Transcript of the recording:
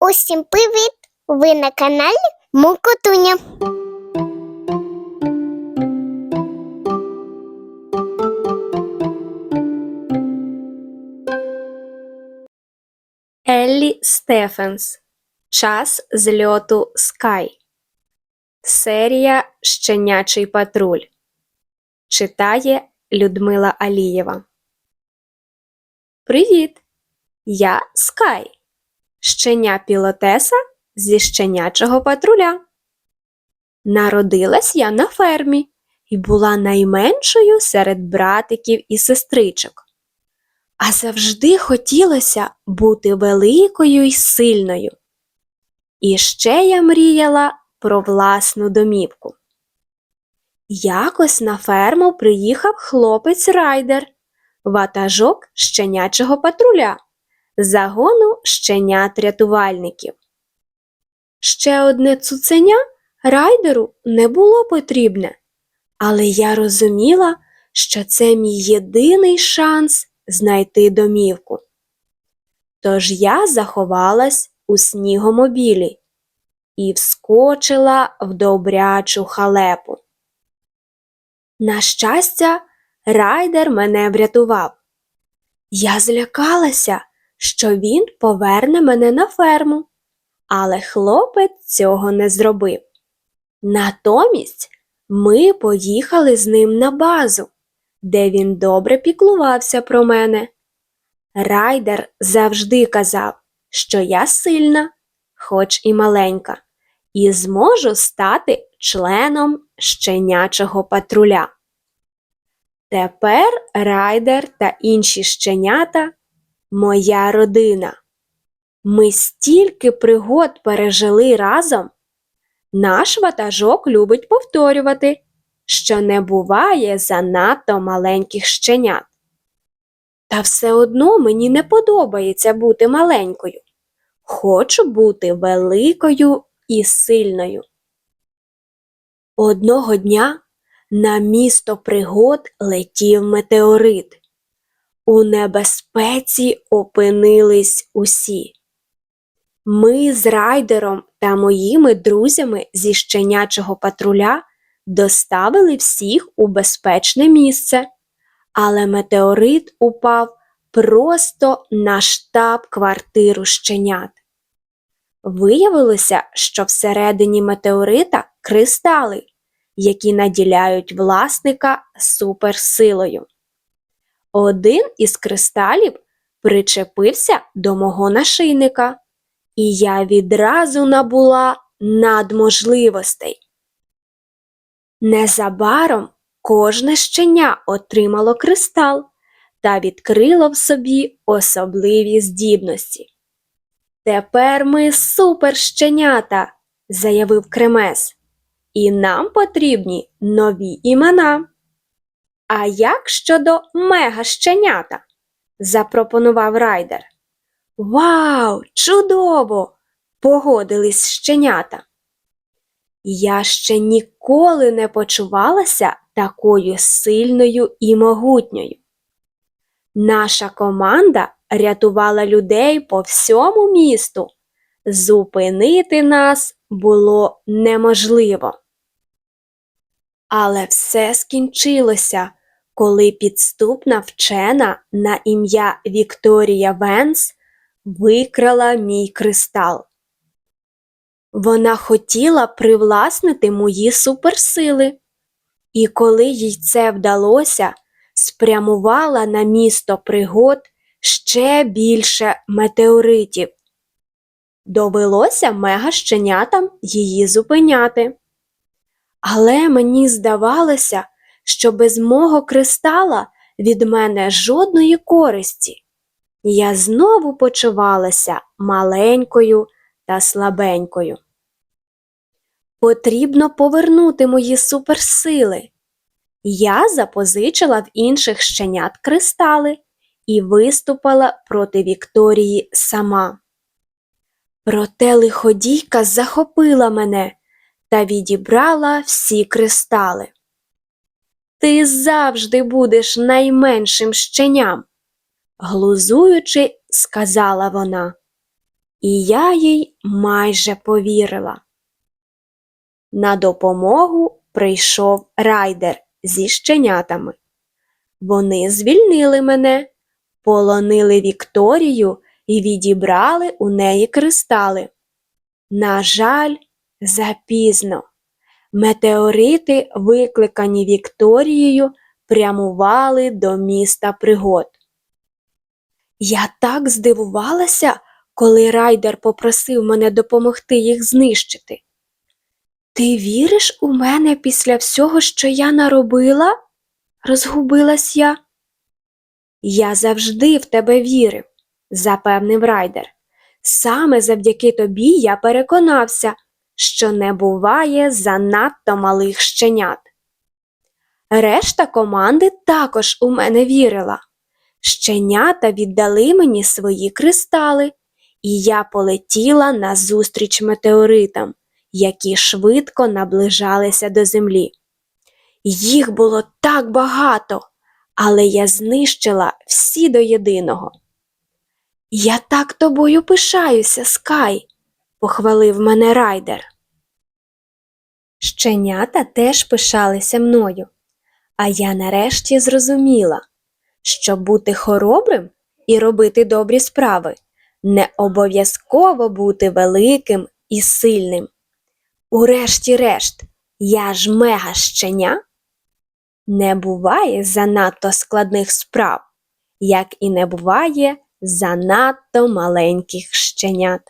Усім привіт! Ви на каналі Мукотуня. Еллі Стефенс. Час зльоту Скай. Серія Щенячий патруль. Читає Людмила Алієва. Привіт! Я Скай. Щеня пілотеса зі щенячого патруля. Народилась я на фермі і була найменшою серед братиків і сестричок. А завжди хотілося бути великою і сильною. І ще я мріяла про власну домівку. Якось на ферму приїхав хлопець райдер, ватажок щенячого патруля, загону щенят рятувальників. Ще одне цуценя райдеру не було потрібне, але я розуміла, що це мій єдиний шанс знайти домівку. Тож я заховалась у снігомобілі і вскочила в добрячу халепу. На щастя, райдер мене врятував. Я злякалася, що він поверне мене на ферму, але хлопець цього не зробив. Натомість ми поїхали з ним на базу де він добре піклувався про мене. Райдер завжди казав, що я сильна, хоч і маленька, і зможу стати членом щенячого патруля. Тепер райдер та інші щенята моя родина. Ми стільки пригод пережили разом. Наш ватажок любить повторювати що не буває занадто маленьких щенят. Та все одно мені не подобається бути маленькою. Хочу бути великою і сильною. Одного дня на місто пригод летів метеорит. У небезпеці опинились усі. Ми з райдером та моїми друзями зі щенячого патруля доставили всіх у безпечне місце, але метеорит упав просто на штаб-квартиру щенят. Виявилося, що всередині метеорита кристали, які наділяють власника суперсилою. Один із кристалів причепився до мого нашийника, і я відразу набула надможливостей. Незабаром кожне щеня отримало кристал та відкрило в собі особливі здібності. Тепер ми суперщенята, заявив Кремес, і нам потрібні нові імена. А як щодо мегащенята? запропонував райдер. Вау, чудово! погодились щенята. Я ще ніколи не почувалася такою сильною і могутньою. Наша команда рятувала людей по всьому місту. Зупинити нас було неможливо. Але все скінчилося, коли підступна вчена на ім'я Вікторія Венс викрала мій кристал. Вона хотіла привласнити мої суперсили, і коли їй це вдалося, спрямувала на місто пригод ще більше метеоритів. Довелося мегащенятам її зупиняти. Але мені здавалося, що без мого кристала від мене жодної користі. Я знову почувалася маленькою та слабенькою. Потрібно повернути мої суперсили. Я запозичила в інших щенят кристали і виступила проти Вікторії сама. Проте лиходійка захопила мене та відібрала всі кристали. Ти завжди будеш найменшим щеням, глузуючи, сказала вона. І я їй майже повірила. На допомогу прийшов райдер зі щенятами. Вони звільнили мене, полонили Вікторію і відібрали у неї кристали. На жаль, запізно. Метеорити, викликані Вікторією, прямували до міста пригод. Я так здивувалася, коли райдер попросив мене допомогти їх знищити. Ти віриш у мене після всього, що я наробила? розгубилась я. Я завжди в тебе вірив, запевнив райдер. Саме завдяки тобі я переконався, що не буває занадто малих щенят. Решта команди також у мене вірила. Щенята віддали мені свої кристали, і я полетіла назустріч метеоритам, які швидко наближалися до землі. Їх було так багато, але я знищила всі до єдиного. Я так тобою пишаюся, Скай, похвалив мене райдер. Щенята теж пишалися мною, а я нарешті зрозуміла, що бути хоробрим і робити добрі справи не обов'язково бути великим і сильним. Урешті-решт, я ж мега щеня. Не буває занадто складних справ, як і не буває занадто маленьких щенят.